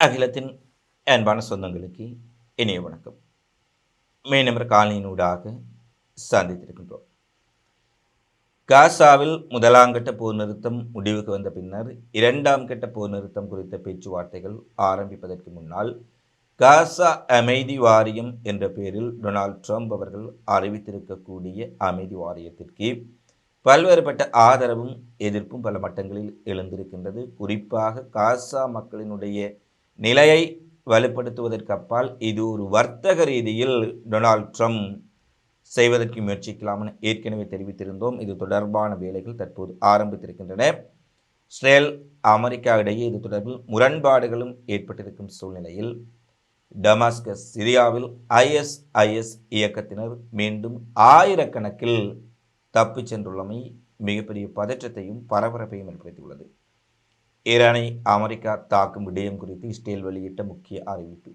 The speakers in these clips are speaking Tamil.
அகிலத்தின் அன்பான சொந்தங்களுக்கு இனிய வணக்கம். மீனவர் காலனியினூடாக சந்தித்திருக்கின்றோம். காசாவில் முதலாம் கட்ட போர் நிறுத்தம் முடிவுக்கு வந்த பின்னர் இரண்டாம் கட்ட போர் நிறுத்தம் குறித்த பேச்சுவார்த்தைகள் ஆரம்பிப்பதற்கு முன்னால் காசா அமைதி வாரியம் என்ற பெயரில் டொனால்ட் ட்ரம்ப் அவர்கள் அறிவித்திருக்கக்கூடிய அமைதி வாரியத்திற்கு பல்வேறுபட்ட ஆதரவும் எதிர்ப்பும் பல மட்டங்களில் எழுந்திருக்கின்றது. குறிப்பாக காசா மக்களினுடைய நிலையை வலுப்படுத்துவதற்கு அப்பால் இது ஒரு வர்த்தக ரீதியில் டொனால்ட் ட்ரம்ப் செய்வதற்கு முயற்சிக்கலாம் என ஏற்கனவே தெரிவித்திருந்தோம். இது தொடர்பான வேலைகள் தற்போது ஆரம்பித்திருக்கின்றன. இஸ்ரேல் அமெரிக்கா இடையே இது தொடர்பில் முரண்பாடுகளும் ஏற்பட்டிருக்கும் சூழ்நிலையில் டமாஸ்கஸ் சிரியாவில் ஐஎஸ்ஐஎஸ் இயக்கத்தினர் மீண்டும் ஆயிரக்கணக்கில் தப்பிச் சென்றுள்ளமை மிகப்பெரிய பதற்றத்தையும் பரபரப்பையும் ஏற்படுத்தியுள்ளது. ஈரானை அமெரிக்கா தாக்கும் விடயம் குறித்து இஸ்ரேல் வெளியிட்ட முக்கிய அறிவிப்பு.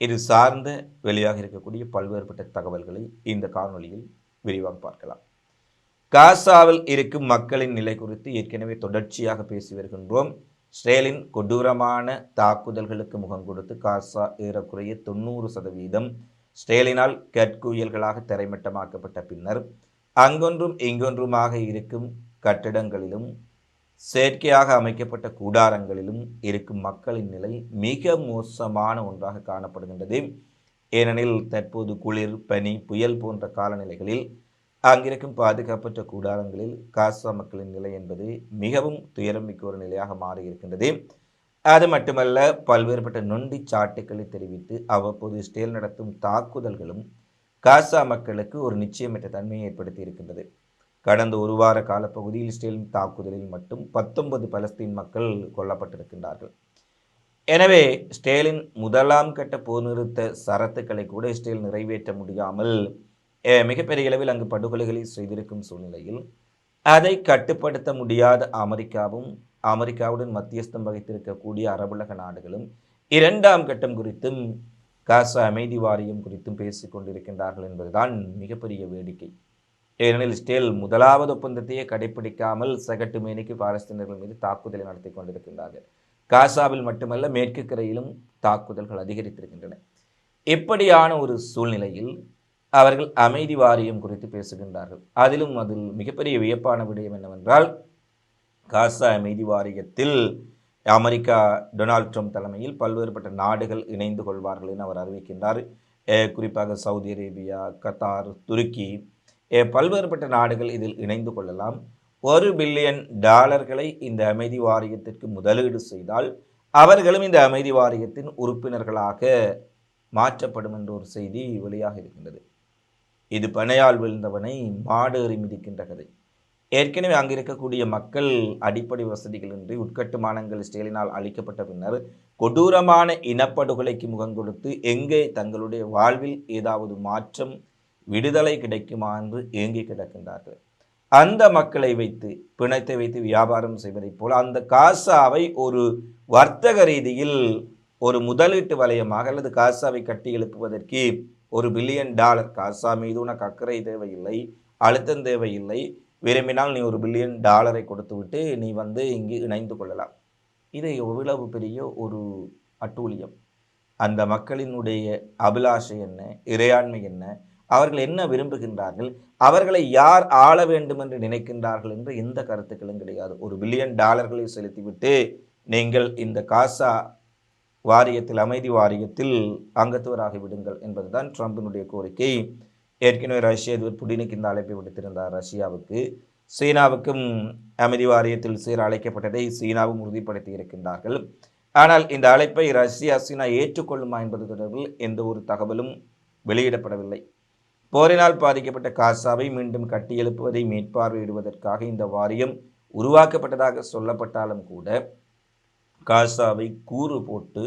இது சார்ந்த வெளியாக இருக்கக்கூடிய பல்வேறுபட்ட தகவல்களை இந்த காணொலியில் விரிவாக பார்க்கலாம். காசாவில் இருக்கும் மக்களின் நிலை குறித்து ஏற்கனவே தொடர்ச்சியாக பேசி வருகின்றோம். இஸ்ரேலின் கொடூரமான தாக்குதல்களுக்கு முகம் கொடுத்து காசா ஏறக்குறைய தொண்ணூறு சதவீதம் இஸ்ரேலினால் கற்குயல்களாக தரைமட்டமாக்கப்பட்ட பின்னர் அங்கொன்றும் இங்கொன்றுமாக இருக்கும் கட்டிடங்களிலும் செயற்கையாக அமைக்கப்பட்ட கூடாரங்களிலும் இருக்கும் மக்களின் நிலை மிக மோசமான ஒன்றாக காணப்படுகின்றது. ஏனெனில் தற்போது குளிர் பனி புயல் போன்ற காலநிலைகளில் அங்கிருக்கும் பாதுகாப்பற்ற கூடாரங்களில் காசா மக்களின் நிலை என்பது மிகவும் துயரமிக்க ஒரு நிலையாக மாறியிருக்கின்றது. அது மட்டுமல்ல பல்வேறுபட்ட நொண்டி சாட்டுக்களை தெரிவித்து அவ்வப்போது இஸ்ரேல் நடத்தும் தாக்குதல்களும் காசா மக்களுக்கு ஒரு நிச்சயமற்ற தன்மையை ஏற்படுத்தி இருக்கின்றது கடந்த ஒரு வார காலப்பகுதியில் இஸ்ரேல் தாக்குதலில் மட்டும் பத்தொன்பது பலஸ்தீன் மக்கள் கொல்லப்பட்டிருக்கின்றார்கள். எனவே ஸ்டேலின் முதலாம் கட்ட போர் நிறுத்த சரத்துக்களை கூட இஸ்ரேல் நிறைவேற்ற முடியாமல் மிகப்பெரிய அளவில் அங்கு படுகொலைகளை செய்திருக்கும் சூழ்நிலையில் அதை கட்டுப்படுத்த முடியாத அமெரிக்காவும் அமெரிக்காவுடன் மத்தியஸ்தம் வகித்திருக்கக்கூடிய அரபுலக நாடுகளும் இரண்டாம் கட்டம் குறித்தும் காசா அமைதி வாரியம் குறித்தும் பேசிக்கொண்டிருக்கின்றார்கள் என்பதுதான் மிகப்பெரிய வேடிக்கை. ஏனெனில் இஸ்ரேல் முதலாவது ஒப்பந்தத்தையே கடைபிடிக்காமல் சகட்டு மேனிக்கு பாலஸ்தீனர்கள் மீது தாக்குதலை நடத்தி கொண்டிருக்கின்றார்கள். காசாவில் மட்டுமல்ல மேற்கு கரையிலும் தாக்குதல்கள் அதிகரித்திருக்கின்றன. இப்படியான ஒரு சூழ்நிலையில் அவர்கள் அமைதி வாரியம் குறித்து பேசுகின்றார்கள். அதிலும் அதில் மிகப்பெரிய வியப்பான விடயம் என்னவென்றால் காசா அமைதி வாரியத்தில் அமெரிக்கா டொனால்ட் ட்ரம்ப் தலைமையில் பல்வேறுபட்ட நாடுகள் இணைந்து கொள்வார்கள் என அவர் அறிவிக்கின்றார். குறிப்பாக சவுதி அரேபியா கத்தார் துருக்கி பல்வேறுபட்ட நாடுகள் இதில் இணைந்து கொள்ளலாம். ஒரு பில்லியன் டாலர்களை இந்த அமைதி வாரியத்திற்கு முதலீடு செய்தால் அவர்களும் இந்த அமைதி வாரியத்தின் உறுப்பினர்களாக மாற்றப்படும் என்ற ஒரு செய்தி வெளியாக இருக்கின்றது. இது பனையால் விழுந்தவனை மாடு எறி மிதிக்கின்ற கதை. ஏற்கனவே அங்கு இருக்கக்கூடிய மக்கள் அடிப்படை வசதிகளின்றி உட்கட்டுமானங்கள் ஸ்டேலினால் அளிக்கப்பட்ட பின்னர் கொடூரமான இனப்படுகொலைக்கு முகம் கொடுத்து எங்கே தங்களுடைய வாழ்வில் ஏதாவது மாற்றம் விடுதலை கிடைக்குமா என்று ஏங்கி கிடக்கின்றார்கள். அந்த மக்களை வைத்து பிணத்தை வைத்து வியாபாரம் செய்வதைப் போல அந்த காசாவை ஒரு வர்த்தக ரீதியில் ஒரு முதலீட்டு வலயமாக அல்லது காசாவை கட்டி எழுப்புவதற்கு ஒரு பில்லியன் டாலர் காசா மீது உனக்கு அக்கறை தேவையில்லை அழுத்தம் தேவையில்லை விரும்பினால் நீ ஒரு பில்லியன் டாலரை கொடுத்துவிட்டு நீ வந்து இங்கு இணைந்து கொள்ளலாம். இது எவ்வளவு பெரிய ஒரு அட்டூழியம். அந்த மக்களினுடைய அபிலாஷை என்ன இறையாண்மை என்ன அவர்கள் என்ன விரும்புகின்றார்கள்? அவர்களை யார் ஆள வேண்டும் என்று நினைக்கின்றார்கள் என்று எந்த கருத்துக்களும் கிடையாது. ஒரு பில்லியன் டாலர்களை செலுத்திவிட்டு நீங்கள் இந்த காசா வாரியத்தில் அமைதி வாரியத்தில் அங்கத்துவராகி விடுங்கள் என்பதுதான் ட்ரம்பினுடைய கோரிக்கை. ஏற்கனவே ரஷ்ய அதிபர் புடினுக்கு இந்த அழைப்பை விடுத்திருந்தார் ரஷ்யாவுக்கு. சீனாவுக்கும் அமைதி வாரியத்தில் சேர அழைக்கப்பட்டதை சீனாவும் உறுதிப்படுத்தி இருக்கின்றார்கள். ஆனால் இந்த அழைப்பை ரஷ்யா சீனா ஏற்றுக்கொள்ளுமா என்பது தொடர்பில் எந்த ஒரு தகவலும் வெளியிடப்படவில்லை. போரினால் பாதிக்கப்பட்ட காசாவை மீண்டும் கட்டியெழுப்புவதை மேற்பார்வையிடுவதற்காக இந்த வாரியம் உருவாக்கப்பட்டதாக சொல்லப்பட்டாலும் கூட காசாவை கூறு போட்டு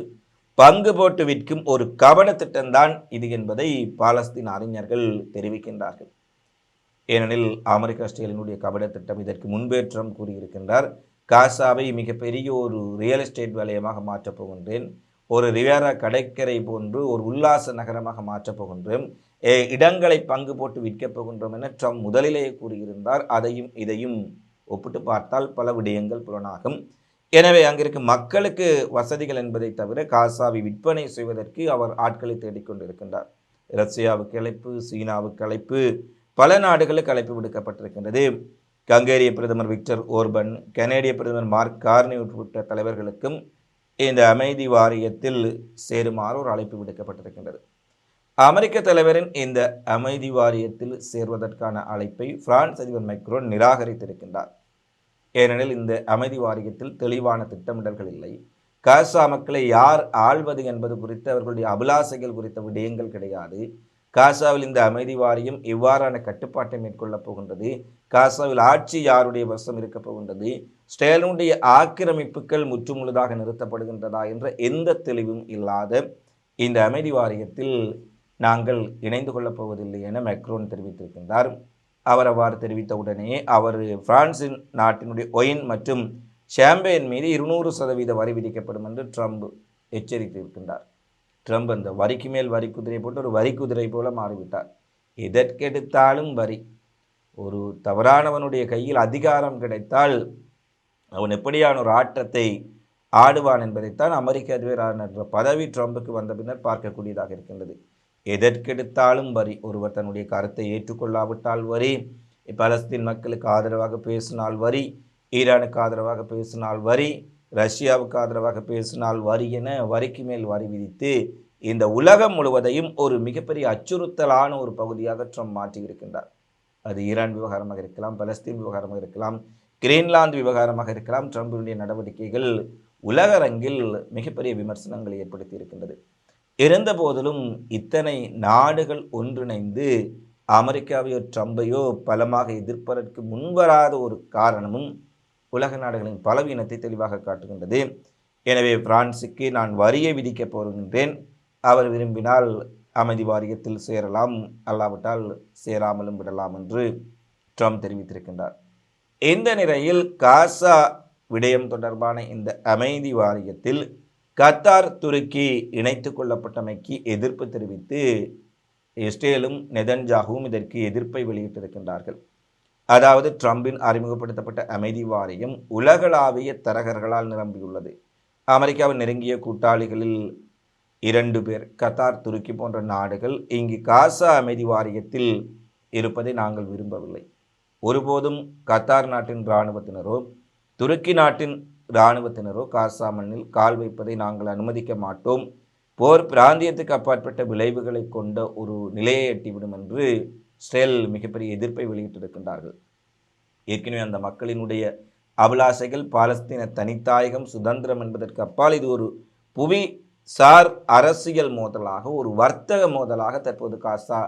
பங்கு போட்டு விற்கும் ஒரு கவன திட்டம்தான் இது என்பதை பாலஸ்தீன் அறிஞர்கள் தெரிவிக்கின்றார்கள். ஏனெனில் அமெரிக்க ஆஸ்திரேலியனுடைய கபட திட்டம் இதற்கு முன்பேற்றம் கூறியிருக்கின்றார். காசாவை மிகப்பெரிய ஒரு ரியல் எஸ்டேட் வலயமாக மாற்றப் போகின்றேன். ஒரு ரிவேரா கடற்கரை போன்று ஒரு உல்லாச நகரமாக மாற்றப் போகின்றேன். இடங்களை பங்கு போட்டு விற்கப் போகின்றோம் என ட்ரம்ப் முதலிலேயே கூறியிருந்தார். அதையும் இதையும் ஒப்பிட்டு பார்த்தால் பல விடயங்கள் புலனாகும். எனவே அங்கிருக்கும் மக்களுக்கு வசதிகள் என்பதை தவிர காசாவை விற்பனை செய்வதற்கு அவர் ஆட்களை தேடிக்கொண்டிருக்கின்றார் ரஷ்யாவுக்கு அழைப்பு சீனாவுக்கு அழைப்பு பல நாடுகளுக்கு அழைப்பு விடுக்கப்பட்டிருக்கின்றது. கங்கேரிய பிரதமர் விக்டர் ஓர்பன் கனேடிய பிரதமர் மார்க் கார்னி உட்பட்ட தலைவர்களுக்கும் இந்த அமைதி வாரியத்தில் சேருமாறு ஒரு அழைப்பு விடுக்கப்பட்டிருக்கின்றது. அமெரிக்க தலைவரின் இந்த அமைதி வாரியத்தில் சேர்வதற்கான அழைப்பை பிரான்ஸ் அதிபர் மைக்ரோன் நிராகரித்திருக்கின்றார். ஏனெனில் இந்த அமைதி வாரியத்தில் தெளிவான திட்டமிடல்கள் இல்லை. காசா மக்களை யார் ஆள்வது என்பது குறித்து அவர்களுடைய அபிலாசைகள் குறித்த விடயங்கள் கிடையாது. காசாவில் இந்த அமைதி வாரியம் எவ்வாறான கட்டுப்பாட்டை மேற்கொள்ளப் போகின்றது. காசாவில் ஆட்சி யாருடைய வசம் இருக்கப் போகின்றது? ஸ்டேலினுடைய ஆக்கிரமிப்புகள் முற்றுமுழுதாக நிறுத்தப்படுகின்றதா என்ற எந்த தெளிவும் இல்லாத இந்த அமைதி வாரியத்தில் நாங்கள் இணைந்து கொள்ளப் போவதில்லை என மெக்ரோன் தெரிவித்திருக்கின்றார். அவர் அவ்வாறு தெரிவித்தவுடனே அவர் பிரான்சின் நாட்டினுடைய ஒயின் மற்றும் ஷாம்பேன் மீது இருநூறு சதவீத வரி விதிக்கப்படும் என்று ட்ரம்ப் எச்சரித்திருக்கின்றார் ட்ரம்ப் அந்த வரிக்கு மேல் வரி குதிரை போட்டு ஒரு வரி குதிரை போல மாறிவிட்டார். எதற்கெடுத்தாலும் வரி. ஒரு தவறானவனுடைய கையில் அதிகாரம் கிடைத்தால் அவன் எப்படியான ஒரு ஆட்டத்தை ஆடுவான் என்பதைத்தான் அமெரிக்க அதிபரான பதவி ட்ரம்புக்கு வந்த பின்னர் பார்க்கக்கூடியதாக இருக்கின்றது. எதற்கெடுத்தாலும் வரி. ஒருவர் தன்னுடைய கருத்தை ஏற்றுக்கொள்ளாவிட்டால் வரி. பலஸ்தீன் மக்களுக்கு ஆதரவாக பேசினால் வரி. ஈரானுக்கு ஆதரவாக பேசினால் வரி. ரஷ்யாவுக்கு ஆதரவாக பேசினால் வரி என வரிக்கு மேல் வரி விதித்து இந்த உலகம் முழுவதையும் ஒரு மிகப்பெரிய அச்சுறுத்தலான ஒரு பகுதியாக ட்ரம்ப் மாற்றியிருக்கின்றார். அது ஈரான் விவகாரமாக இருக்கலாம் பலஸ்தீன் விவகாரமாக இருக்கலாம் கிரீன்லாந்து விவகாரமாக இருக்கலாம். ட்ரம்பினுடைய நடவடிக்கைகள் உலகரங்கில் மிகப்பெரிய விமர்சனங்களை ஏற்படுத்தி இருக்கின்றது. இருந்த போதிலும் இத்தனை நாடுகள் ஒன்றிணைந்து அமெரிக்காவையோ ட்ரம்பையோ பலமாக எதிர்ப்பதற்கு முன்வராத ஒரு காரணமும் உலக நாடுகளின் பலவீனத்தை தெளிவாக காட்டுகின்றது. எனவே பிரான்சுக்கு நான் வரியை விதிக்கப் போகின்றேன். அவர் விரும்பினால் அமைதி வாரியத்தில் சேரலாம் அல்லாவிட்டால் சேராமலும் விடலாம் என்று ட்ரம்ப் தெரிவித்திருக்கின்றார். இந்த நிலையில் காசா விடயம் தொடர்பான இந்த அமைதி வாரியத்தில் கத்தார் துருக்கி இணைத்து கொள்ளப்பட்டமைக்கு எதிர்ப்பு தெரிவித்து இஸ்ரேலும் நெதன்ஜாகவும் இதற்கு எதிர்ப்பை வெளியிட்டிருக்கின்றார்கள். அதாவது ட்ரம்பின் அறிமுகப்படுத்தப்பட்ட அமைதி வாரியம் உலகளாவிய தரகர்களால் நிரம்பியுள்ளது. அமெரிக்காவின் நெருங்கிய கூட்டாளிகளில் இரண்டு பேர் கத்தார் துருக்கி போன்ற நாடுகள் இங்கு காசா அமைதி வாரியத்தில் இருப்பதை நாங்கள் விரும்பவில்லை. ஒருபோதும் கத்தார் நாட்டின் இராணுவத்தினரோ துருக்கி நாட்டின் இராணுவத்தினரோ காசா மண்ணில் கால் வைப்பதை நாங்கள் அனுமதிக்க மாட்டோம். போர் பிராந்தியத்துக்கு அப்பாற்பட்ட விளைவுகளை கொண்ட ஒரு நிலையை எட்டிவிடும் என்று இஸ்ரேல் மிகப்பெரிய எதிர்ப்பை வெளியிட்டிருக்கின்றார்கள். ஏற்கனவே அந்த மக்களினுடைய அபிலாசைகள் பாலஸ்தீன தனித்தாயகம் சுதந்திரம் என்பதற்கு அப்பால் இது ஒரு புவி சார் அரசியல் மோதலாக ஒரு வர்த்தக மோதலாக தற்போது காசா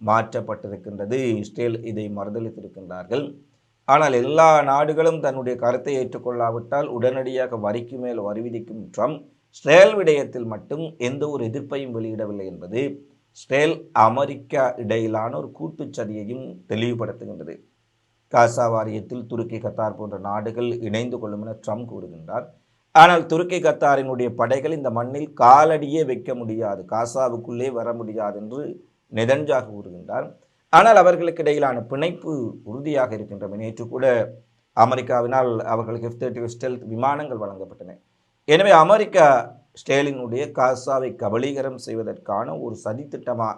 மாற்றப்பட்டிருக்கின்றது. இஸ்ரேல் இதை மறுதளித்திருக்கின்றார்கள் ஆனால் எல்லா நாடுகளும் தன்னுடைய கருத்தை ஏற்றுக்கொள்ளாவிட்டால் உடனடியாக வரிக்கு மேல் வரி விதிக்கும் ட்ரம்ப் ஸ்ரேல் விடயத்தில் மட்டும் எந்த ஒரு எதிர்ப்பையும் வெளியிடவில்லை என்பது ஸ்ரேல் அமெரிக்கா இடையிலான ஒரு கூட்டுச்சதியையும் தெளிவுபடுத்துகின்றது. காசா வாரியத்தில் துருக்கி கத்தார் போன்ற நாடுகள் இணைந்து கொள்ளும் என ட்ரம்ப் கூறுகின்றார். ஆனால் துருக்கி கத்தாரினுடைய படைகள் இந்த மண்ணில் காலடியே வைக்க முடியாது காசாவுக்குள்ளே வர முடியாது என்று நெதன்ஜாக கூறுகின்றார். ஆனால் அவர்களுக்கு இடையிலான பிணைப்பு உறுதியாக இருக்கின்றன. நேற்று கூட அமெரிக்காவினால் அவர்களுக்கு எஃப் தேர்ட்டி ஸ்டெல்த் விமானங்கள் வழங்கப்பட்டன. எனவே அமெரிக்கா ஸ்டேலினுடைய காசாவை கபலீகரம் செய்வதற்கான ஒரு சதித்திட்டமா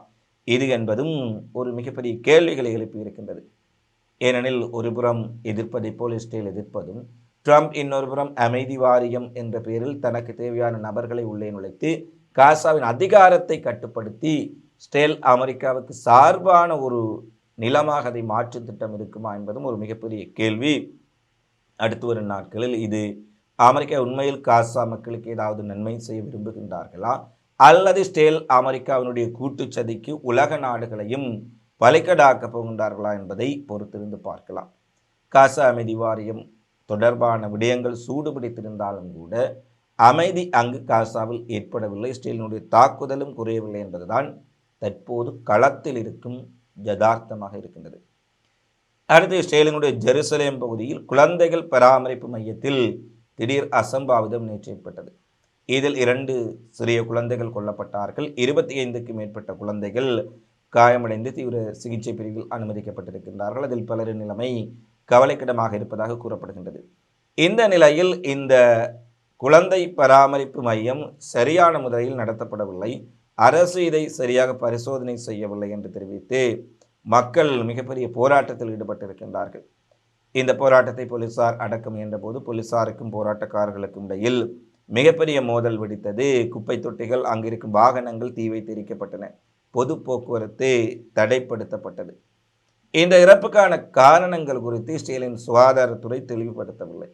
இது என்பதும் ஒரு மிகப்பெரிய கேள்விகளை எழுப்பி இருக்கின்றது. ஏனெனில் ஒருபுறம் எதிர்ப்பதை போல் இஸ்ரேல் எதிர்ப்பதும் ட்ரம்ப் இன்னொரு புறம் அமைதி வாரியம் என்ற பெயரில் தனக்கு தேவையான நபர்களை உள்ளே நுழைத்து காசாவின் அதிகாரத்தை கட்டுப்படுத்தி ஸ்டேல் அமெரிக்காவுக்கு சார்பான ஒரு நிலமாக அதை மாற்று திட்டம் இருக்குமா என்பதும் ஒரு மிகப்பெரிய கேள்வி. அடுத்து வரும் நாட்களில் இது அமெரிக்கா உண்மையில் காசா மக்களுக்கு ஏதாவது நன்மை செய்ய விரும்புகின்றார்களா? அல்லது ஸ்டேல் அமெரிக்காவினுடைய கூட்டுச்சதிக்கு உலக நாடுகளையும் வலைக்கடாக்கப் போகின்றார்களா என்பதை பொறுத்திருந்து பார்க்கலாம். காசா அமைதி வாரியம் தொடர்பான விடயங்கள் சூடுபிடித்திருந்தாலும் கூட அமைதி அங்கு காசாவில் ஏற்படவில்லை. ஸ்டேலினுடைய தாக்குதலும் குறையவில்லை என்பதுதான் தற்போது களத்தில் இருக்கும் யதார்த்தமாக இருக்கின்றது. அடுத்து இஸ்ரேலினுடைய ஜெருசலேம் பகுதியில் குழந்தைகள் பராமரிப்பு மையத்தில் திடீர் அசம்பாவிதம் நேற்று ஏற்பட்டது. இதில் இரண்டு சிறிய குழந்தைகள் கொல்லப்பட்டார்கள். இருபத்தி ஐந்துக்கு மேற்பட்ட குழந்தைகள் காயமடைந்து தீவிர சிகிச்சை பிரிவில் அனுமதிக்கப்பட்டிருக்கின்றார்கள். அதில் பலரின் நிலைமை கவலைக்கிடமாக இருப்பதாக கூறப்படுகின்றது. இந்த நிலையில் இந்த குழந்தை பராமரிப்பு மையம் சரியான முறையில் நடத்தப்படவில்லை. அரசு இதை சரியாக பரிசோதனை செய்யவில்லை என்று தெரிவித்து மக்கள் மிகப்பெரிய போராட்டத்தில் ஈடுபட்டிருக்கின்றார்கள். இந்த போராட்டத்தை போலீசார் அடக்க முயன்றபோது போலீசாருக்கும் போராட்டக்காரர்களுக்கும் இடையில் மிகப்பெரிய மோதல் வெடித்தது. குப்பை தொட்டிகள் அங்கிருக்கும் வாகனங்கள் தீ வைத்து எரிக்கப்பட்டன பொது போக்குவரத்து தடைப்படுத்தப்பட்டது. இந்த இறப்புக்கான காரணங்கள் குறித்து ஸ்டீலின் சுகாதாரத்துறை தெளிவுபடுத்தவில்லை.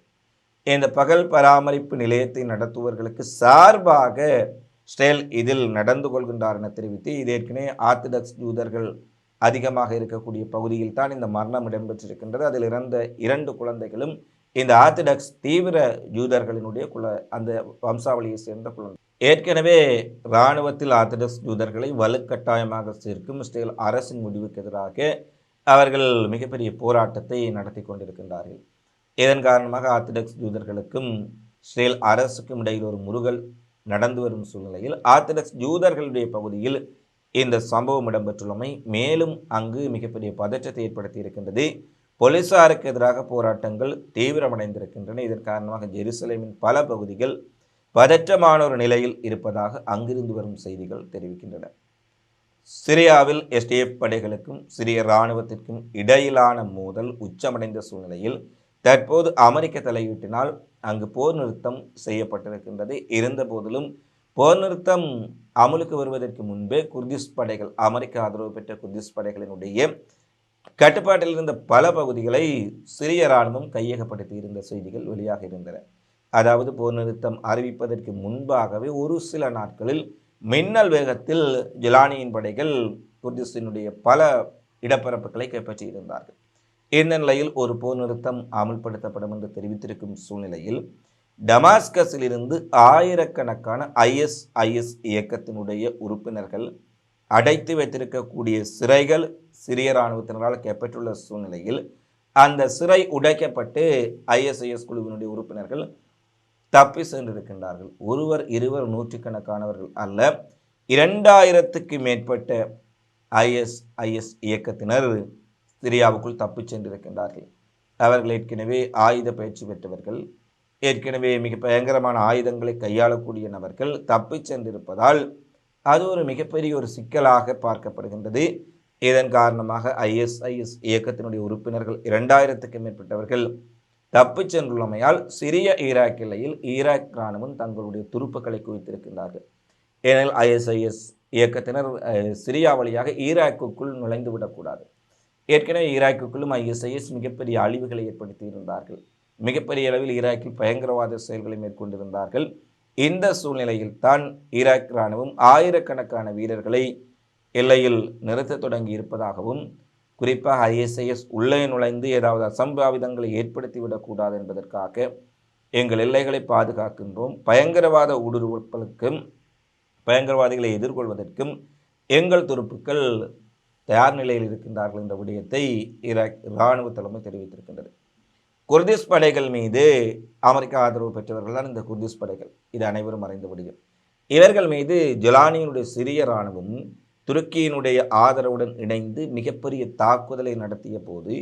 இந்த பகல் பராமரிப்பு நிலையத்தை நடத்துவர்களுக்கு சார்பாக ஸ்டேல் இதில் நடந்து கொள்கின்றார் என தெரிவித்து இது ஏற்கனவே ஆர்த்தடாக்ஸ் யூதர்கள் அதிகமாக இருக்கக்கூடிய பகுதியில் தான் இந்த மரணம் இடம்பெற்றிருக்கின்றது. அதில் இறந்த இரண்டு குழந்தைகளும் இந்த ஆர்த்தடாக்ஸ் தீவிர யூதர்களினுடைய குல அந்த வம்சாவளியை சேர்ந்த குழந்தை. ஏற்கனவே இராணுவத்தில் ஆர்த்தடாக்ஸ் யூதர்களை வலுக்கட்டாயமாக சேர்க்கும் ஸ்டேல் அரசின் முடிவுக்கு எதிராக அவர்கள் மிகப்பெரிய போராட்டத்தை நடத்தி கொண்டிருக்கின்றார்கள். இதன் காரணமாக ஆர்த்தடாக்ஸ் யூதர்களுக்கும் ஸ்ரேல் அரசுக்கும் இடையில் ஒரு முருகல் நடந்து வரும் சூழ்நிலையில் ஆர்த்தடாக்ஸ் யூதர்களுடைய பகுதியில் இந்த சம்பவம் இடம்பெற்றுள்ளமை மேலும் அங்கு மிகப்பெரிய பதற்றத்தை ஏற்படுத்தி இருக்கின்றது. போலீசாருக்கு எதிராக போராட்டங்கள் தீவிரமடைந்திருக்கின்றன. இதன் காரணமாக ஜெருசலேமின் பல பகுதிகள் பதற்றமான ஒரு நிலையில் இருப்பதாக அங்கிருந்து வரும் செய்திகள் தெரிவிக்கின்றன. சிரியாவில் எஸ்டிஎஃப் படைகளுக்கும் சிரிய இராணுவத்திற்கும் இடையிலான மோதல் உச்சமடைந்த சூழ்நிலையில் தற்போது அமெரிக்க தலையீட்டினால் அங்கு போர் நிறுத்தம் செய்யப்பட்டிருக்கின்றது. இருந்த போதிலும் போர் நிறுத்தம் அமலுக்கு வருவதற்கு முன்பே குர்திஸ் படைகள் அமெரிக்க ஆதரவு பெற்ற குர்திஸ் படைகளினுடைய கட்டுப்பாட்டில் இருந்த பல பகுதிகளை சிறிய இராணுவம் கையகப்படுத்தி இருந்த செய்திகள் வெளியாக இருந்தன. அதாவது போர் நிறுத்தம் அறிவிப்பதற்கு முன்பாகவே ஒரு சில நாட்களில் மின்னல் வேகத்தில் ஜிலானியின் படைகள் குர்திஸினுடைய பல இடப்பரப்புகளை கைப்பற்றியிருந்தார்கள். இந்த நிலையில் ஒரு போர் நிறுத்தம் அமல்படுத்தப்படும் என்று தெரிவித்திருக்கும் சூழ்நிலையில் டமாஸ்கஸில் இருந்து ஆயிரக்கணக்கான ஐஎஸ்ஐஎஸ் இயக்கத்தினுடைய உறுப்பினர்கள் அடைத்து வைத்திருக்கக்கூடிய சிறைகள் சிறிய இராணுவத்தினரால் கைப்பற்றுள்ள சூழ்நிலையில் அந்த சிறை உடைக்கப்பட்டு ஐஎஸ்ஐஎஸ் குழுவினுடைய உறுப்பினர்கள் தப்பி சென்றிருக்கின்றார்கள். ஒருவர் இருவர் நூற்றுக்கணக்கானவர்கள் அல்ல இரண்டாயிரத்துக்கு மேற்பட்ட ஐஎஸ்ஐஎஸ் இயக்கத்தினர் சிரியாவுக்குள் தப்பிச் சென்றிருக்கின்றார்கள். அவர்கள் ஏற்கனவே ஆயுத பயிற்சி பெற்றவர்கள் ஏற்கனவே மிக பயங்கரமான ஆயுதங்களை கையாளக்கூடிய நபர்கள் தப்பிச் சென்றிருப்பதால் அது ஒரு மிகப்பெரிய ஒரு சிக்கலாக பார்க்கப்படுகின்றது. இதன் காரணமாக ஐஎஸ்ஐஎஸ் இயக்கத்தினுடைய உறுப்பினர்கள் இரண்டாயிரத்துக்கும் மேற்பட்டவர்கள் தப்பிச் சென்றுள்ளமையால் சிறிய ஈராக் எல்லையில் ஈராக் இராணுவம் தங்களுடைய துருப்புக்களை குவித்திருக்கின்றார்கள். ஏனெனில் ஐஎஸ்ஐஎஸ் இயக்கத்தினர் சிரியா வழியாக ஈராக்குக்குள் நுழைந்து விடக்கூடாது ஏற்கனவே ஈராக்குக்குள்ளும் ஐஎஸ்ஐஎஸ் மிகப்பெரிய அழிவுகளை ஏற்படுத்தி இருந்தார்கள் மிகப்பெரிய அளவில் ஈராக்கில் பயங்கரவாத செயல்களை மேற்கொண்டிருந்தார்கள். இந்த சூழ்நிலையில் தான் ஈராக் இராணுவம் ஆயிரக்கணக்கான வீரர்களை எல்லையில் நிறுத்தத் தொடங்கி இருப்பதாகவும் குறிப்பாக ஐஎஸ்ஐஎஸ் உள்ளே நுழைந்து ஏதாவது அசம்பாவிதங்களை ஏற்படுத்திவிடக்கூடாது என்பதற்காக எங்கள் எல்லைகளை பாதுகாக்கின்றோம். பயங்கரவாத ஊடுருவலுக்கும் பயங்கரவாதிகளை எதிர்கொள்வதற்கும் எங்கள் துருப்புக்கள் தயார் நிலையில் இருக்கின்றார்கள் என்ற விடயத்தை ஈராக் இராணுவ தலைமை தெரிவித்திருக்கின்றது. குர்திஸ் படைகள் மீது அமெரிக்கா ஆதரவு பெற்றவர்கள் தான் இந்த குர்திஸ் படைகள். இது அனைவரும் அறிந்த விடயம். இவர்கள் மீது ஜலானியினுடைய சிறிய இராணுவம் துருக்கியினுடைய ஆதரவுடன் இணைந்து மிகப்பெரிய தாக்குதலை நடத்திய போது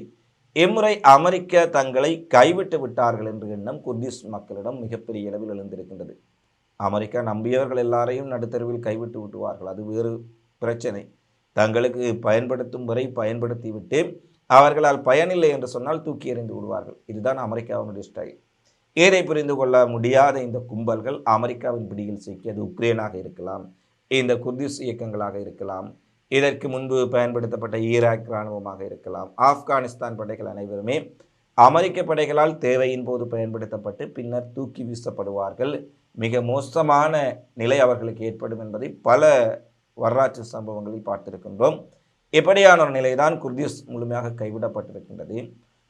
இம்முறை அமெரிக்க தங்களை கைவிட்டு விட்டார்கள் என்ற எண்ணம் குர்திஸ் மக்களிடம் மிகப்பெரிய அளவில் எழுந்திருக்கின்றது. அமெரிக்கா நம்பியவர்கள் எல்லாரையும் நடுத்தருவில் கைவிட்டு விட்டுவார்கள். அது வேறு பிரச்சனை. தங்களுக்கு பயன்படுத்தும் வரை பயன்படுத்திவிட்டு அவர்களால் பயனில்லை என்று சொன்னால் தூக்கி எறிந்து விடுவார்கள். இதுதான் அமெரிக்காவினுடைய ஸ்டைல் இதை புரிந்து கொள்ள முடியாத இந்த கும்பல்கள் அமெரிக்காவின் பிடியில் சிக்கியது உக்ரைனாக இருக்கலாம் இந்த குர்திஸ் இயக்கங்களாக இருக்கலாம் இதற்கு முன்பு பயன்படுத்தப்பட்ட ஈராக் இராணுவமாக இருக்கலாம் ஆப்கானிஸ்தான் படைகள் அனைவருமே அமெரிக்க படைகளால் தேவையின் போது பயன்படுத்தப்பட்டு பின்னர் தூக்கி வீசப்படுவார்கள். மிக மோசமான நிலை அவர்களுக்கு ஏற்படும் என்பதை பல வரலாற்று சம்பவங்களை பார்த்திருக்கின்றோம். இப்படியான ஒரு நிலைதான் குர்திஸ் முழுமையாக கைவிடப்பட்டிருக்கின்றது.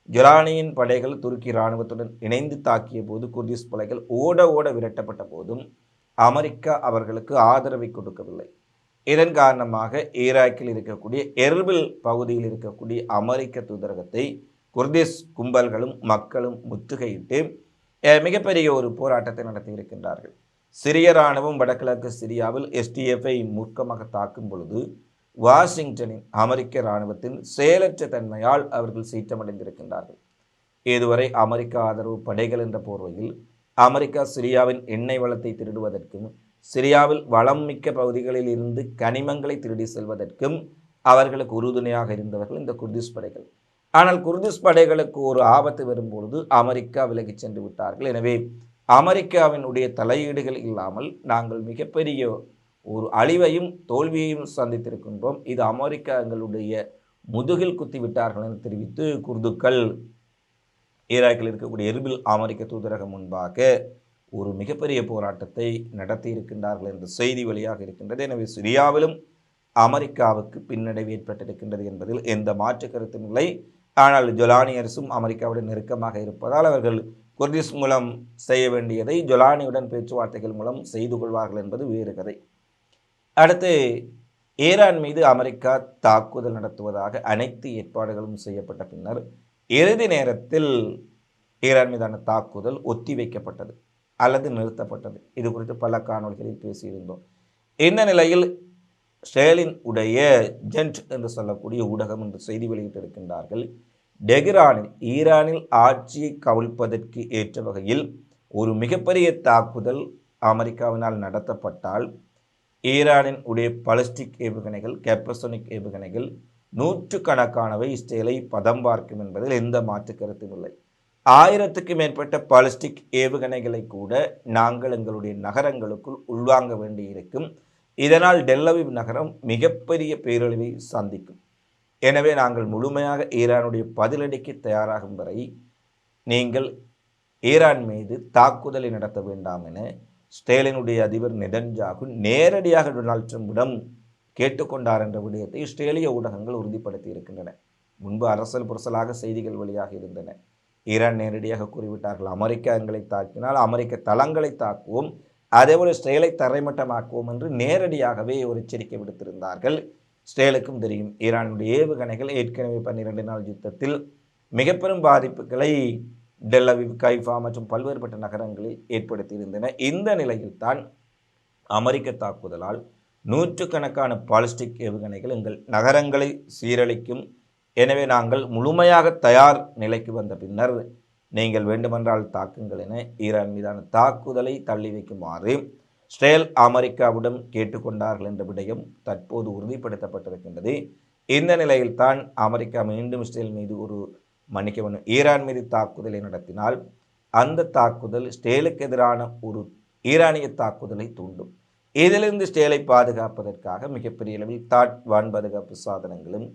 ஜொலானியின் படைகள் துருக்கி இராணுவத்துடன் இணைந்து தாக்கிய போது குர்திஸ் படைகள் ஓட ஓட விரட்டப்பட்ட போதும் அமெரிக்கா அவர்களுக்கு ஆதரவை கொடுக்கவில்லை. இதன் காரணமாக ஈராக்கில் இருக்கக்கூடிய எர்பில் பகுதியில் இருக்கக்கூடிய அமெரிக்க தூதரகத்தை குர்திஸ் கும்பல்களும் மக்களும் முற்றுகையிட்டு மிகப்பெரிய ஒரு போராட்டத்தை நடத்தி இருக்கின்றார்கள் சிரிய இராணுவம் வடகிழக்கு சிரியாவில் எஸ்டிஎஃப்ஐ மூர்க்கமாக தாக்கும் பொழுது வாஷிங்டனின் அமெரிக்க இராணுவத்தின் செயலற்ற தன்மையால் அவர்கள் சீற்றமடைந்திருக்கின்றார்கள். இதுவரை அமெரிக்க ஆதரவு படைகள் என்ற போர்வையில் அமெரிக்கா சிரியாவின் எண்ணெய் வளத்தை திருடுவதற்கும் சிரியாவில் வளம் மிக்க பகுதிகளில் இருந்து கனிமங்களை திருடி செல்வதற்கும் அவர்களுக்கு உறுதுணையாக இருந்தவர்கள் இந்த குர்திஸ் படைகள். ஆனால் குர்திஸ் படைகளுக்கு ஒரு ஆபத்து வரும்பொழுது அமெரிக்கா விலகிச் சென்று விட்டார்கள். எனவே அமெரிக்காவினுடைய தலையீடுகள் இல்லாமல் நாங்கள் மிகப்பெரிய ஒரு அழிவையும் தோல்வியையும் சந்தித்திருக்கின்றோம். இது அமெரிக்கா எங்களுடைய முதுகில் குத்தி விட்டார்கள் என தெரிவித்து குர்துக்கள் ஈராக்கில் இருக்கக்கூடிய எரிபில் அமெரிக்க தூதரகம் முன்பாக ஒரு மிகப்பெரிய போராட்டத்தை நடத்தி இருக்கின்றார்கள் என்ற செய்தி வழியாக இருக்கின்றது. எனவே சிரியாவிலும் அமெரிக்காவுக்கு பின்னடைவு ஏற்பட்டிருக்கின்றது என்பதில் எந்த மாற்று கருத்தும் இல்லை. ஆனால் ஜொலானி அரசும் அமெரிக்காவுடன் நெருக்கமாக இருப்பதால் அவர்கள் குர்திஸ் மூலம் செய்ய வேண்டியதை ஜொலானியுடன் பேச்சுவார்த்தைகள் மூலம் செய்து கொள்வார்கள் என்பது வேறு கதை. அடுத்து ஈரான் மீது அமெரிக்கா தாக்குதல் நடத்துவதாக அனைத்து ஏற்பாடுகளும் செய்யப்பட்ட பின்னர் இறுதி நேரத்தில் ஈரான் மீதான தாக்குதல் ஒத்திவைக்கப்பட்டது அல்லது நிறுத்தப்பட்டது. இது குறித்து பல காணொலிகளில் பேசியிருந்தோம். இந்த நிலையில் ஸ்டேலின் உடைய ஜென்ட் என்று சொல்லக்கூடிய ஊடகம் என்று செய்தி வெளியிட்டிருக்கின்றார்கள். டெஹ்ரானில் ஈரானில் ஆட்சியை கவிழ்ப்பதற்கு ஏற்ற வகையில் ஒரு மிகப்பெரிய தாக்குதல் அமெரிக்காவினால் நடத்தப்பட்டால் ஈரானின் உடைய பலஸ்டிக் ஏவுகணைகள் கேப்பசோனிக் ஏவுகணைகள் நூற்றுக்கணக்கானவை இஸ்ரேலை பதம் பார்க்கும் என்பதில் எந்த மாற்று கருத்தும் இல்லை. ஆயிரத்துக்கு மேற்பட்ட பாலிஸ்டிக் ஏவுகணைகளை கூட நாங்கள் எங்களுடைய நகரங்களுக்குள் உள்வாங்க வேண்டியிருக்கும். இதனால் டெல்லவிவ் நகரம் மிகப்பெரிய பேரழிவை சந்திக்கும். எனவே நாங்கள் முழுமையாக ஈரானுடைய பதிலடிக்கு தயாராகும் வரை நீங்கள் ஈரான் மீது தாக்குதலை நடத்த வேண்டாம் என ஸ்டேலினுடைய அதிபர் நெதன்ஜாகு நேரடியாக டொனால்ட் ட்ரம்பிடம் கேட்டுக்கொண்டார் என்ற விடயத்தை இஸ்ரேலிய ஊடகங்கள் உறுதிப்படுத்தி இருக்கின்றன. முன்பு அரசல் புரசலாக செய்திகள் வெளியாக இருந்தன. ஈரான் நேரடியாக கூறிவிட்டார்கள் அமெரிக்கா எங்களை தாக்கினால் அமெரிக்க தளங்களை தாக்குவோம் அதேபோல் ஸ்டேலை தரைமட்டமாக்குவோம் என்று நேரடியாகவே ஒரு எச்சரிக்கை விடுத்திருந்தார்கள். ஸ்டேலுக்கும் தெரியும். ஈரானுடைய ஏவுகணைகள் ஏற்கனவே பன்னிரண்டு நாள் யுத்தத்தில் மிக பெரும் பாதிப்புகளை டெல்லவிவ் கைஃபா மற்றும் பல்வேறுபட்ட நகரங்களில் ஏற்படுத்தியிருந்தன. இந்த நிலையில்தான் அமெரிக்க தாக்குதலால் நூற்றுக்கணக்கான பாலிஸ்டிக் ஏவுகணைகள் எங்கள் நகரங்களை சீரழிக்கும். எனவே நாங்கள் முழுமையாக தயார் நிலைக்கு வந்த பின்னர் நீங்கள் வேண்டுமென்றால் தாக்குங்கள் என ஈரான் மீதான தாக்குதலை தள்ளி வைக்குமாறு ஸ்டேல் அமெரிக்காவிடம் கேட்டுக்கொண்டார்கள் என்ற விடயம் தற்போது உறுதிப்படுத்தப்பட்டிருக்கின்றது. இந்த நிலையில்தான் அமெரிக்கா மீண்டும் இஸ்ரேல் மீது ஒரு மன்னிக்க வேண்டும் ஈரான் மீது தாக்குதலை நடத்தினால் அந்த தாக்குதல் ஸ்டேலுக்கு எதிரான ஒரு ஈரானிய தாக்குதலை தூண்டும். இதிலிருந்து ஸ்டேலை பாதுகாப்பதற்காக மிகப்பெரிய அளவில் தாட் வான் பாதுகாப்பு சாதனங்களும்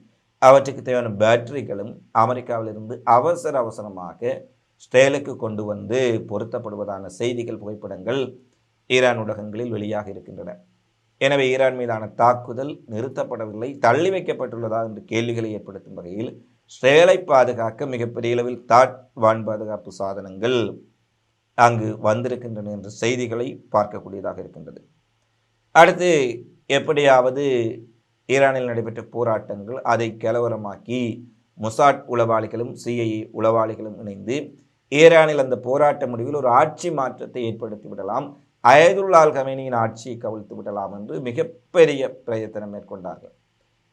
அவற்றுக்கு தேவையான பேட்டரிகளும் அமெரிக்காவிலிருந்து அவசர அவசரமாக ஸ்டேலுக்கு கொண்டு வந்து பொருத்தப்படுவதான செய்திகள் புகைப்படங்கள் ஈரான் ஊடகங்களில் வெளியாக இருக்கின்றன. எனவே ஈரான் மீதான தாக்குதல் நிறுத்தப்படவில்லை தள்ளி வைக்கப்பட்டுள்ளதா என்று கேள்விகளை ஏற்படுத்தும் வகையில் ஸ்டேலை பாதுகாக்க மிகப்பெரிய அளவில் தாட் வான் பாதுகாப்பு சாதனங்கள் அங்கு வந்திருக்கின்றன என்ற செய்திகளை பார்க்கக்கூடியதாக இருக்கின்றது. அடுத்து எப்படியாவது ஈரானில் நடைபெற்ற போராட்டங்கள் அதை கலவரமாக்கி மொசாட் உளவாளிகளும் சிஐஏ உளவாளிகளும் இணைந்து ஈரானில் அந்த போராட்ட முடிவில் ஒரு ஆட்சி மாற்றத்தை ஏற்படுத்தி விடலாம் அயதுல்லால் கமேனியின் ஆட்சியை கவிழ்த்து விடலாம் என்று மிகப்பெரிய பிரயத்தனம் மேற்கொண்டார்கள்.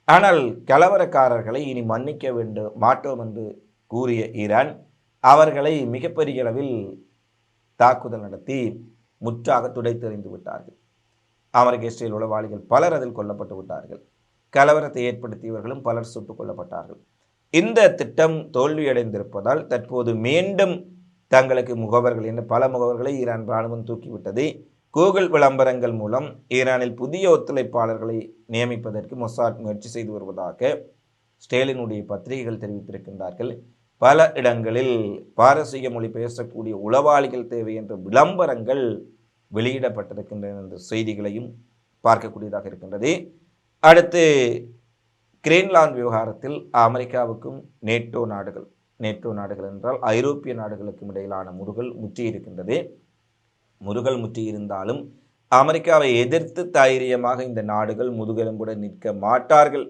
ஆனால் கலவரக்காரர்களை இனி மன்னிக்க வேண்டும் மாட்டோம் என்று கூறிய ஈரான் அவர்களை மிகப்பெரிய அளவில் தாக்குதல் நடத்தி முற்றாக துடைத்தெறிந்து விட்டார்கள். அமெரிக்க இஸ்ரேல் உளவாளிகள் பலர் அதில் கொல்லப்பட்டு விட்டார்கள். கலவரத்தை ஏற்படுத்தியவர்களும் பலர் சுட்டுக் கொல்லப்பட்டார்கள். இந்த திட்டம் தோல்வியடைந்திருப்பதால் தற்போது மீண்டும் தங்களுக்கு முகவர்கள் என பல முகவர்களை ஈரான் இராணுவம் தூக்கிவிட்டது. கூகுள் விளம்பரங்கள் மூலம் ஈரானில் புதிய ஒத்துழைப்பாளர்களை நியமிப்பதற்கு மொசாட் முயற்சி செய்து வருவதாக ஸ்டேலினுடைய பத்திரிகைகள் தெரிவித்திருக்கின்றார்கள். பல இடங்களில் பாரசீக மொழி பேசக்கூடிய உளவாளிகள் தேவை என்ற விளம்பரங்கள் வெளியிடப்பட்டிருக்கின்றன என்ற செய்திகளையும் பார்க்கக்கூடியதாக இருக்கின்றது. அடுத்து கிரீன்லாந்து விவகாரத்தில் அமெரிக்காவுக்கும் நேட்டோ நாடுகள் நேட்டோ நாடுகள் என்றால் ஐரோப்பிய நாடுகளுக்கும் இடையிலான முருகல் முற்றியிருக்கின்றது முருகல் முற்றியிருந்தாலும் அமெரிக்காவை எதிர்த்து தைரியமாக இந்த நாடுகள் முதுகெலும்புடன் நிற்க மாட்டார்கள்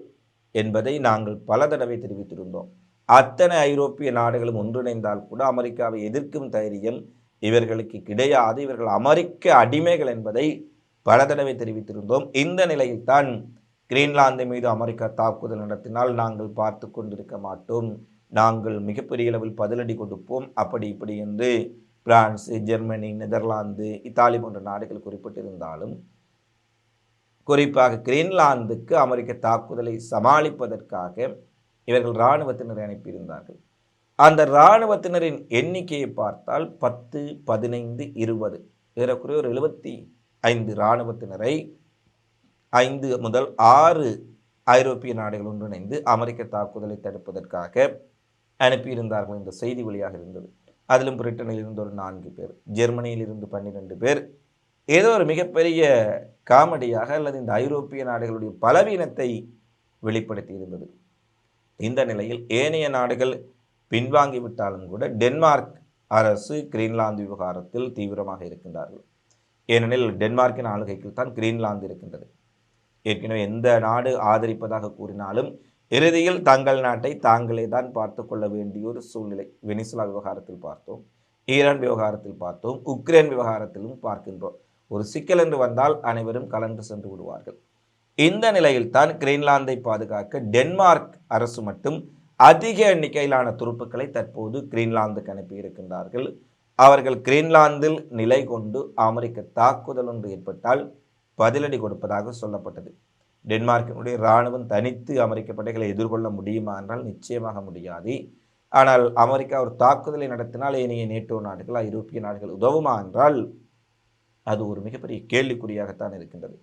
என்பதை நாங்கள் பல தடவை தெரிவித்திருந்தோம். அத்தனை ஐரோப்பிய நாடுகளும் ஒன்றிணைந்தால் கூட அமெரிக்காவை எதிர்க்கும் தைரியம் இவர்களுக்கு கிடையாது. இவர்கள் அமெரிக்க அடிமைகள் என்பதை பல தடவை தெரிவித்திருந்தோம். இந்த நிலையில்தான் கிரீன்லாந்து மீது அமெரிக்கா தாக்குதல் நடத்தினால் நாங்கள் பார்த்து கொண்டிருக்க மாட்டோம். நாங்கள் மிகப்பெரிய அளவில் பதிலடி கொடுப்போம். அப்படி இப்படி என்று பிரான்ஸ் ஜெர்மனி நெதர்லாந்து இத்தாலி போன்ற நாடுகள் குறிப்பிட்டிருந்தாலும் குறிப்பாக கிரீன்லாந்துக்கு அமெரிக்க தாக்குதலை சமாளிப்பதற்காக இவர்கள் இராணுவத்தினரை அனுப்பியிருந்தார்கள். அந்த இராணுவத்தினரின் எண்ணிக்கையை பார்த்தால் பத்து பதினைந்து இருபது. ஏறக்குறைய ஒரு எழுபத்தி ஐந்து இராணுவத்தினரை ஐந்து முதல் ஆறு ஐரோப்பிய நாடுகள் ஒன்றிணைந்து அமெரிக்க தாக்குதலை தடுப்பதற்காக அனுப்பியிருந்தார்கள் இந்த செய்தி வழியாக இருந்தது. அதிலும் பிரிட்டனில் இருந்து ஒரு நான்கு பேர் ஜெர்மனியில் இருந்து பன்னிரெண்டு பேர். ஏதோ ஒரு மிகப்பெரிய காமெடியாக அல்லது இந்த ஐரோப்பிய நாடுகளுடைய பலவீனத்தை வெளிப்படுத்தி இருந்தது. இந்த நிலையில் ஏனைய நாடுகள் பின்வாங்கிவிட்டாலும் கூட டென்மார்க் அரசு கிரீன்லாந்து விவகாரத்தில் தீவிரமாக இருக்கின்றார்கள். ஏனெனில் டென்மார்க்கின் ஆளுகைக்குள் தான் கிரீன்லாந்து இருக்கின்றது. ஏற்கனவே எந்த நாடு ஆதரிப்பதாக கூறினாலும் இறுதியில் தங்கள் நாட்டை தாங்களே தான் பார்த்து கொள்ள வேண்டிய ஒரு சூழ்நிலை. வெனிசுலா விவகாரத்தில் பார்த்தோம் ஈரான் விவகாரத்தில் பார்த்தோம் உக்ரைன் விவகாரத்திலும் பார்க்கின்றோம். ஒரு சிக்கல் என்று வந்தால் அனைவரும் கலந்து சென்று விடுவார்கள். இந்த நிலையில் தான் கிரீன்லாந்தை பாதுகாக்க டென்மார்க் அரசு மட்டும் அதிக எண்ணிக்கையிலான துருப்புக்களை தற்போது கிரீன்லாந்துக்கு அனுப்பியிருக்கின்றார்கள் அவர்கள் கிரீன்லாந்தில் நிலை கொண்டு அமெரிக்க தாக்குதல் ஒன்று ஏற்பட்டால் பதிலடி கொடுப்பதாக சொல்லப்பட்டது. டென்மார்க்கினுடைய இராணுவம் தனித்து அமெரிக்க படைகளை எதிர்கொள்ள முடியுமா என்றால் நிச்சயமாக முடியாது. ஆனால் அமெரிக்கா ஒரு தாக்குதலை நடத்தினால் ஏனைய நேட்டோ நாடுகள் ஐரோப்பிய நாடுகள் உதவுமா என்றால் அது ஒரு மிகப்பெரிய கேள்விக்குறியாகத்தான் இருக்கின்றது.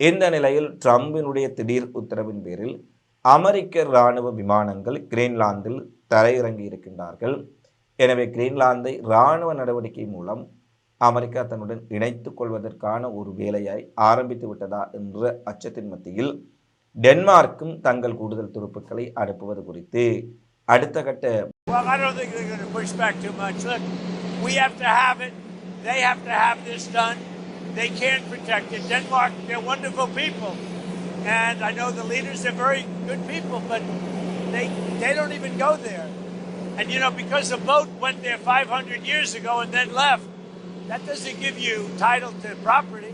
இந்த நிலையில் ட்ரம்பினுடைய திடீர் உத்தரவின் பேரில் அமெரிக்க இராணுவ விமானங்கள் கிரீன்லாந்தில் தரையிறங்கி இருக்கின்றார்கள். எனவே கிரீன்லாந்தை இராணுவ நடவடிக்கை மூலம் அமெரிக்கா தன்னுடன் இணைத்துக் கொள்வதற்கான ஒரு வேலையை ஆரம்பித்து விட்டதா என்ற அச்சத்தின் மத்தியில் டென்மார்க்கும் தங்கள் கூடுதல் துருப்புக்களை அனுப்புவது குறித்து அடுத்த கட்ட Well, I don't think they're going to push back too much. Look, we have to have it. They have to have this done. They can protect it. Denmark, they're wonderful people. And I know the leaders, they're very good people, but they, they don't even go there. And you know, because the boat went there 500 years ago and then left, that doesn't give you title to property.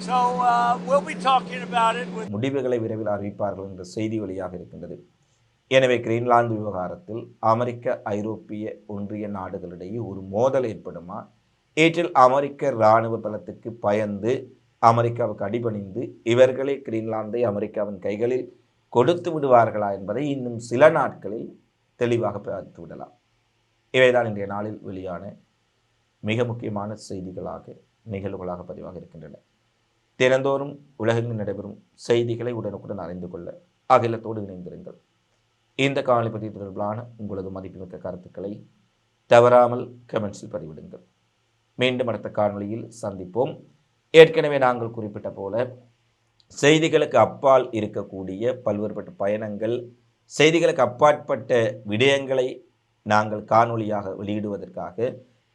So uh, we'll be talking about it with. முடிவுகளை விரைவில் அறிவிப்பார்கள் என்ற செய்தி வழியாக இருக்கின்றது எனவே கிரீன்லாந்து விவகாரத்தில் அமெரிக்க ஐரோப்பிய ஒன்றிய நாடுகளிடையே ஒரு மோதல் ஏற்படுமா ஏற்றில் அமெரிக்க இராணுவ பலத்திற்கு பயந்து அமெரிக்காவுக்கு அடிபணிந்து இவர்களே கிரீன்லாந்தை அமெரிக்காவின் கைகளில் கொடுத்து விடுவார்களா என்பதை இன்னும் சில நாட்களில் தெளிவாக பார்த்து விடலாம் இவைதான் இன்றைய நாளில் வெளியான மிக முக்கியமான செய்திகளாக நிகழ்வுகளாக பதிவாக இருக்கின்றன. தினந்தோறும் உலகெங்கும் நடைபெறும் செய்திகளை உடனுக்குடன் அறிந்து கொள்ள அகிலத்தோடு இணைந்திருங்கள். இந்த காணொலி தொடர்பிலான உங்களது மதிப்புமிக்க கருத்துக்களை தவறாமல் கமெண்ட்ஸில் பதிவிடுங்கள். மீண்டும் அடுத்த காணொளியில் சந்திப்போம். ஏற்கனவே நாங்கள் குறிப்பிட்ட போல செய்திகளுக்கு அப்பால் இருக்கக்கூடிய பல்வேறுபட்ட பயணங்கள் செய்திகளுக்கு அப்பாற்பட்ட விடயங்களை நாங்கள் காணொளியாக வெளியிடுவதற்காக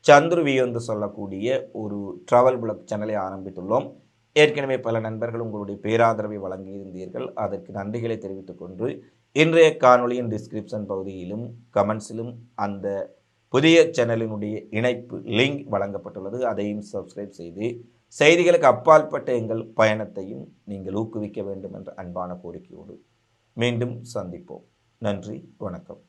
சந்துருவி என்று சொல்லக்கூடிய ஒரு ட்ராவல் பிளாக் சேனலை ஆரம்பித்துள்ளோம். ஏற்கனவே பல நண்பர்கள் உங்களுடைய பேராதரவை வழங்கியிருந்தீர்கள். அதற்கு நன்றிகளை தெரிவித்துக் கொண்டு இன்றைய காணொளியின் டிஸ்கிரிப்ஷன் பகுதியிலும் கமெண்ட்ஸிலும் அந்த புதிய சேனலினுடைய இணைப்பு லிங்க் வழங்கப்பட்டுள்ளது. அதையும் சப்ஸ்கிரைப் செய்து செய்திகளுக்கு அப்பாற்பட்ட எங்கள் பயணத்தையும் நீங்கள் ஊக்குவிக்க வேண்டும் என்ற அன்பான கோரிக்கையோடு மீண்டும் சந்திப்போம். நன்றி வணக்கம்.